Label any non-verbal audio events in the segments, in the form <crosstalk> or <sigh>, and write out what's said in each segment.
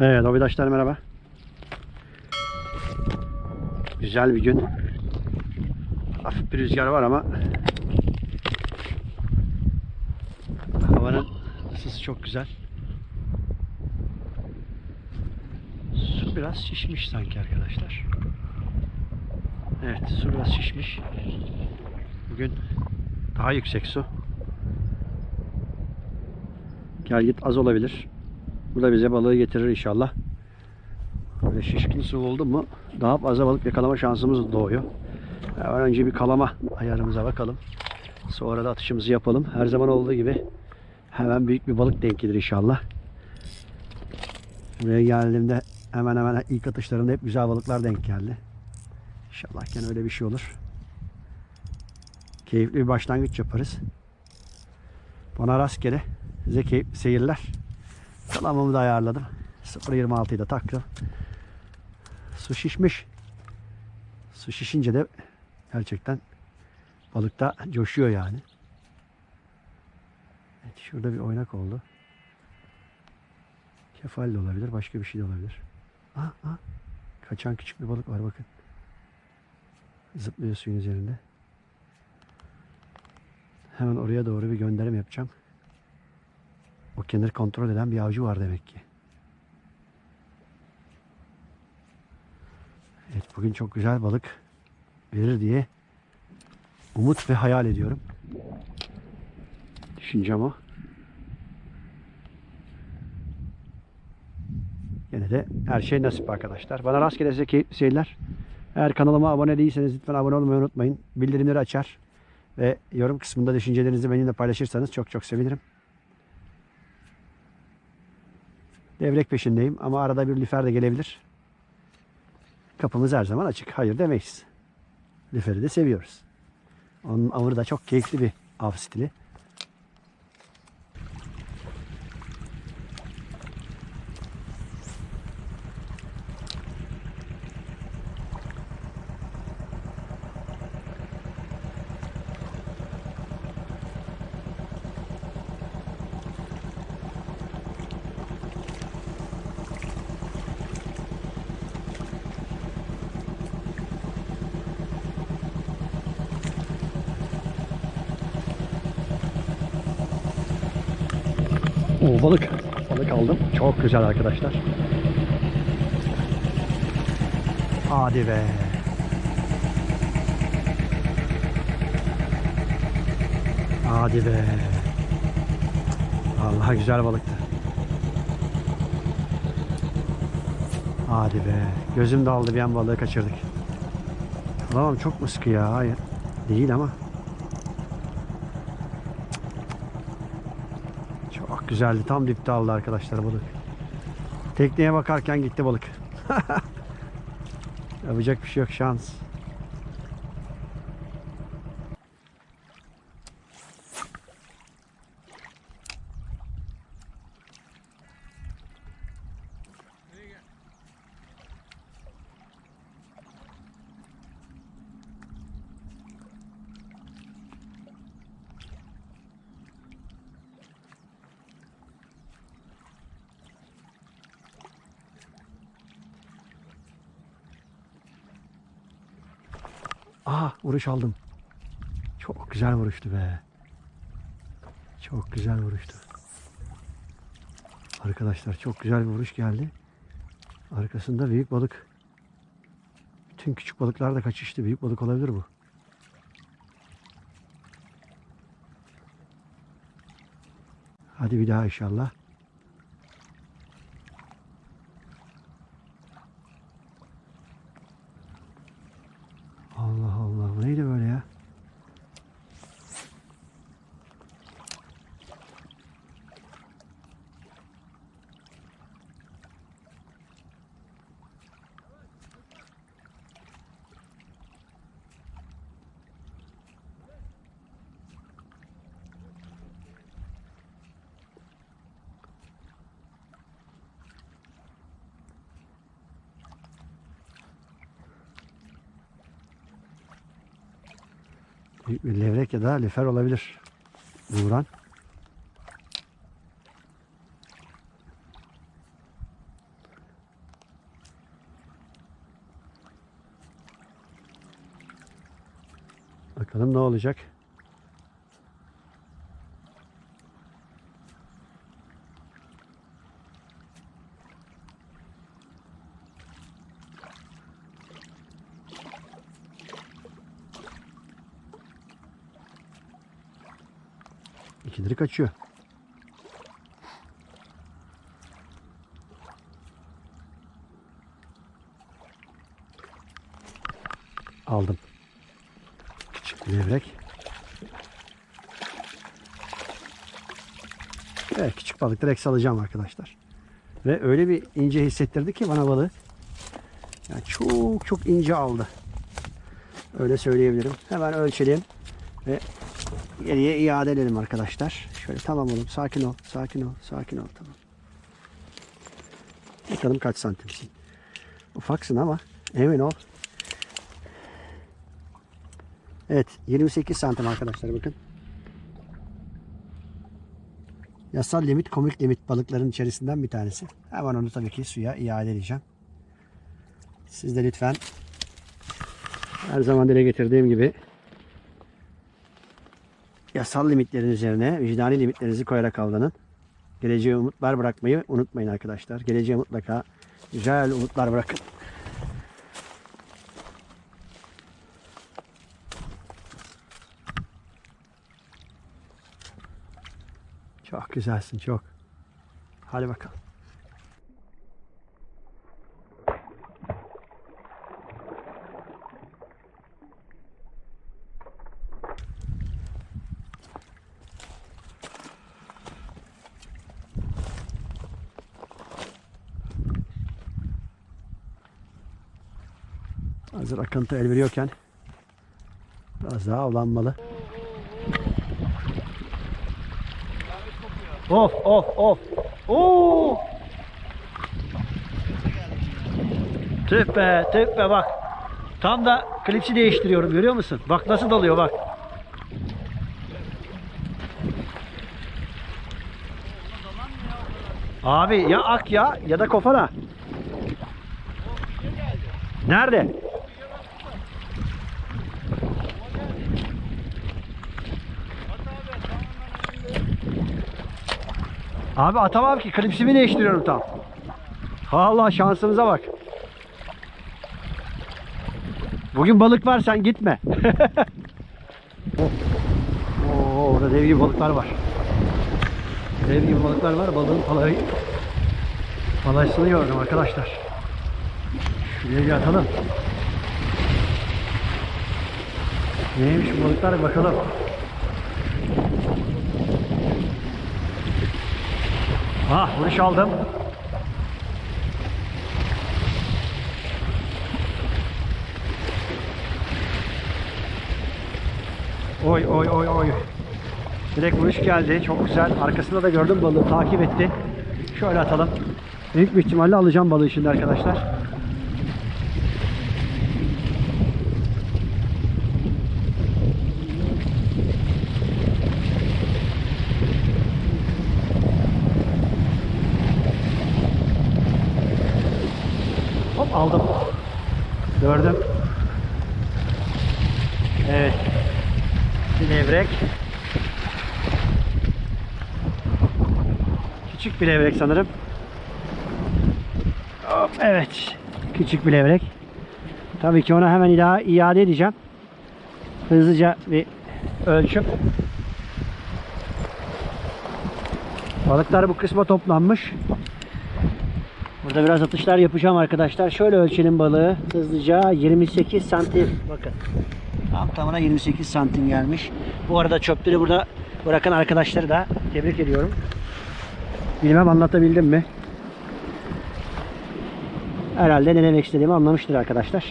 Evet abidaşlar merhaba. Güzel bir gün. Hafif bir rüzgar var ama havanın ısısı çok güzel. Su biraz şişmiş sanki arkadaşlar. Evet su biraz şişmiş. Bugün daha yüksek su. Gel git az olabilir. Bu da bize balığı getirir inşallah. Böyle şişkin su oldu mu daha fazla balık yakalama şansımız doğuyor. Hemen önce bir kalama ayarımıza bakalım. Sonra da atışımızı yapalım. Her zaman olduğu gibi hemen büyük bir balık denk gelir inşallah. Buraya geldiğimde hemen hemen ilk atışlarımda hep güzel balıklar denk geldi. İnşallah gene öyle bir şey olur. Keyifli bir başlangıç yaparız. Bana rastgele size keyifli seyirler. Kalamamı da ayarladım. 0.26'yı da taktım. Su şişmiş. Su şişince de gerçekten balıkta coşuyor yani. Evet, şurada bir oynak oldu. Kefal de olabilir, başka bir şey de olabilir. Ah, ah. Kaçan küçük bir balık var bakın. Zıplıyor suyun üzerinde. Hemen oraya doğru bir gönderim yapacağım. O kenarı kontrol eden bir avcı var demek ki. Evet bugün çok güzel balık verir diye umut ve hayal ediyorum. Düşüncem o. Yine de her şey nasip arkadaşlar. Bana rastgele size seyirler. Eğer kanalıma abone değilseniz lütfen abone olmayı unutmayın. Bildirimleri açar ve yorum kısmında düşüncelerinizi benimle paylaşırsanız çok çok sevinirim. Devrek peşindeyim ama arada bir lüfer de gelebilir. Kapımız her zaman açık. Hayır demeyiz. Lüferi de seviyoruz. Onun avı da çok keyifli bir av stili. Oo balık. Balık aldım. Çok güzel arkadaşlar. Hadi be. Hadi be. Allah güzel balıktı. Hadi be. Gözüm daldı bir an balığı kaçırdık. Tamam çok mu sıkı ya? Hayır. Değil ama. Güzeldi. Tam dipte aldı arkadaşlar balık. Tekneye bakarken gitti balık. <laughs> Yapacak bir şey yok şans. Aha vuruş aldım. Çok güzel vuruştu be. Çok güzel vuruştu. Arkadaşlar çok güzel bir vuruş geldi. Arkasında büyük balık. Bütün küçük balıklar da kaçıştı. Büyük balık olabilir bu. Hadi bir daha inşallah. levrek ya da lefer olabilir. Vuran. Bakalım ne olacak. İkileri kaçıyor. Aldım. Küçük bir levrek. Evet küçük balık direkt salacağım arkadaşlar. Ve öyle bir ince hissettirdi ki bana balığı. Yani çok çok ince aldı. Öyle söyleyebilirim. Hemen ölçelim ve geriye iade edelim arkadaşlar. Şöyle tamam oğlum sakin ol, sakin ol, sakin ol tamam. Bakalım kaç santimsin. Ufaksın ama emin ol. Evet 28 santim arkadaşlar bakın. Yasal limit komik limit balıkların içerisinden bir tanesi. Hemen onu tabii ki suya iade edeceğim. Siz de lütfen her zaman dile getirdiğim gibi yasal limitlerin üzerine vicdani limitlerinizi koyarak avlanın. Geleceğe umutlar bırakmayı unutmayın arkadaşlar. Geleceğe mutlaka güzel umutlar bırakın. Çok güzelsin çok. Hadi bakalım. Hazır akıntı el veriyorken biraz daha avlanmalı. Of of of. Oo! Tüh be tüh be bak. Tam da klipsi değiştiriyorum görüyor musun? Bak nasıl dalıyor bak. Abi ya ak ya ya da kofana. Nerede? Abi atamam ki klipsimi değiştiriyorum tam. Allah şansımıza bak. Bugün balık var sen gitme. <laughs> Oo, orada dev gibi balıklar var. Dev gibi balıklar var. Balığın palayı palaysını gördüm arkadaşlar. Şuraya bir atalım. Neymiş balıklar bakalım. Ah vuruş aldım. Oy oy oy oy. Direkt vuruş geldi. Çok güzel. Arkasında da gördüm balığı. Takip etti. Şöyle atalım. Büyük bir ihtimalle alacağım balığı şimdi arkadaşlar. Hop aldım. Gördüm. Evet. Bir levrek. Küçük bir levrek sanırım. Hop, evet. Küçük bir levrek. Tabii ki ona hemen ila- iade edeceğim. Hızlıca bir ölçüm. Balıklar bu kısma toplanmış. Burada biraz atışlar yapacağım arkadaşlar. Şöyle ölçelim balığı. Hızlıca 28 santim. Bakın. Tam tamına 28 santim gelmiş. Bu arada çöpleri burada bırakan arkadaşları da tebrik ediyorum. Bilmem anlatabildim mi? Herhalde ne demek istediğimi anlamıştır arkadaşlar.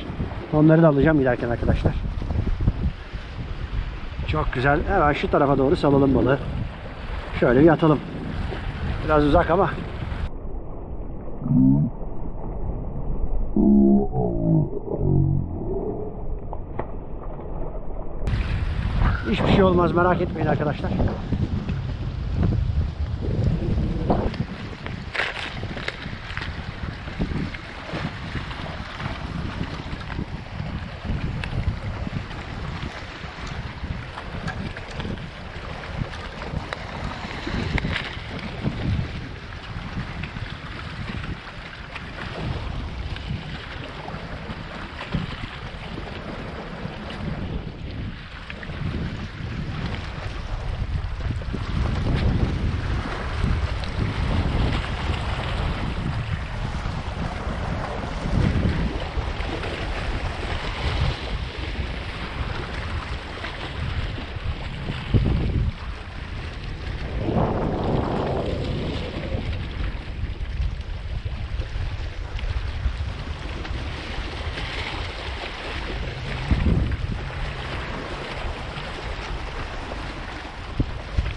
Onları da alacağım giderken arkadaşlar. Çok güzel. Hemen şu tarafa doğru salalım balığı. Şöyle bir atalım. Biraz uzak ama Hiçbir şey olmaz merak etmeyin arkadaşlar.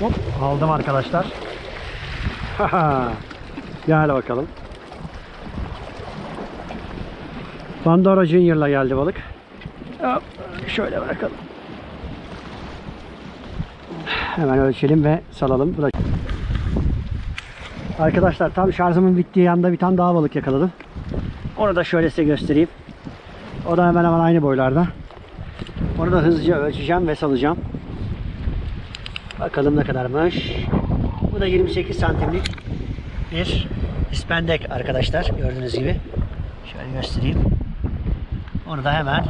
Hop aldım arkadaşlar. <laughs> Gel bakalım. Pandora Junior'la geldi balık. Hop, şöyle bırakalım. Hemen ölçelim ve salalım. Da- Arkadaşlar tam şarjımın bittiği anda bir tane daha balık yakaladım. Onu da şöyle size göstereyim. O da hemen hemen aynı boylarda. Onu da hızlıca ölçeceğim ve salacağım. Bakalım ne kadarmış. Bu da 28 santimlik bir ispendek arkadaşlar. Gördüğünüz gibi. Şöyle göstereyim. Onu da hemen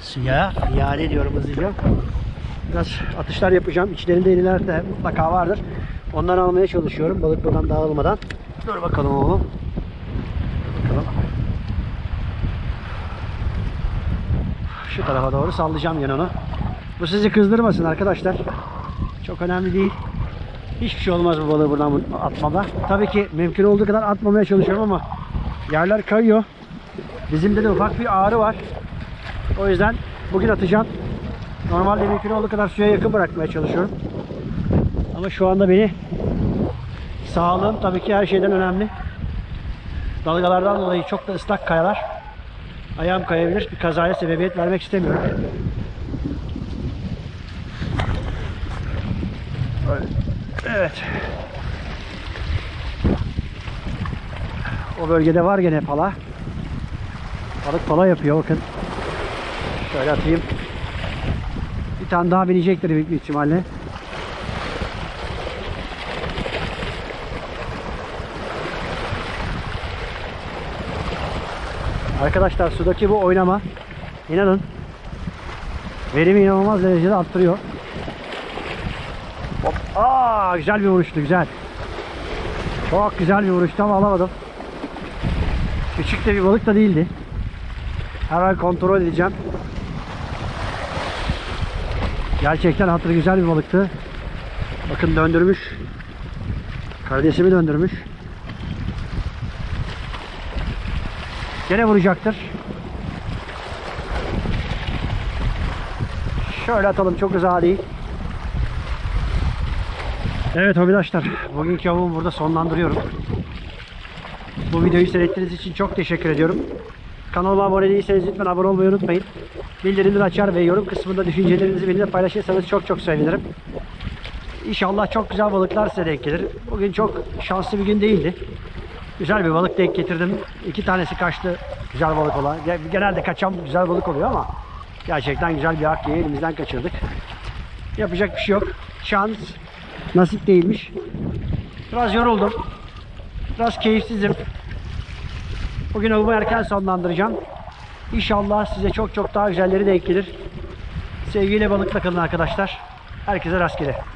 suya iade ediyorum hızlıca. Biraz atışlar yapacağım. İçlerinde iğneler de mutlaka vardır. Onları almaya çalışıyorum. Balık buradan dağılmadan. Dur bakalım oğlum. Şu tarafa doğru sallayacağım onu. Bu sizi kızdırmasın arkadaşlar. Çok önemli değil. Hiçbir şey olmaz bu balığı buradan atmada. Tabii ki mümkün olduğu kadar atmamaya çalışıyorum ama yerler kayıyor. Dizimde de ufak bir ağrı var. O yüzden bugün atacağım. Normalde mümkün olduğu kadar suya yakın bırakmaya çalışıyorum. Ama şu anda beni sağlığım tabii ki her şeyden önemli. Dalgalardan dolayı çok da ıslak kayalar. Ayağım kayabilir. Bir kazaya sebebiyet vermek istemiyorum. Evet. O bölgede var gene pala. Balık pala yapıyor bakın. Şöyle atayım. Bir tane daha binecektir büyük bir ihtimalle. Arkadaşlar sudaki bu oynama inanın verimi inanılmaz derecede arttırıyor. Aa, güzel bir vuruştu güzel. Çok güzel bir vuruştu ama alamadım. Küçük de bir balık da değildi. Hemen kontrol edeceğim. Gerçekten hatırı güzel bir balıktı. Bakın döndürmüş. Karidesimi döndürmüş. Gene vuracaktır. Şöyle atalım çok uzağa değil. Evet hobidaşlar bugünkü avımı burada sonlandırıyorum. Bu videoyu seyrettiğiniz için çok teşekkür ediyorum. Kanalıma abone değilseniz lütfen abone olmayı unutmayın. Bildirimleri açar ve yorum kısmında düşüncelerinizi benimle paylaşırsanız çok çok sevinirim. İnşallah çok güzel balıklar size denk gelir. Bugün çok şanslı bir gün değildi. Güzel bir balık denk getirdim. İki tanesi kaçtı. Güzel balık olan. Genelde kaçan güzel balık oluyor ama gerçekten güzel bir akyeyi elimizden kaçırdık. Yapacak bir şey yok. Şans nasip değilmiş. Biraz yoruldum. Biraz keyifsizim. Bugün avımı erken sonlandıracağım. İnşallah size çok çok daha güzelleri denk gelir. Sevgiyle balıkla kalın arkadaşlar. Herkese rastgele.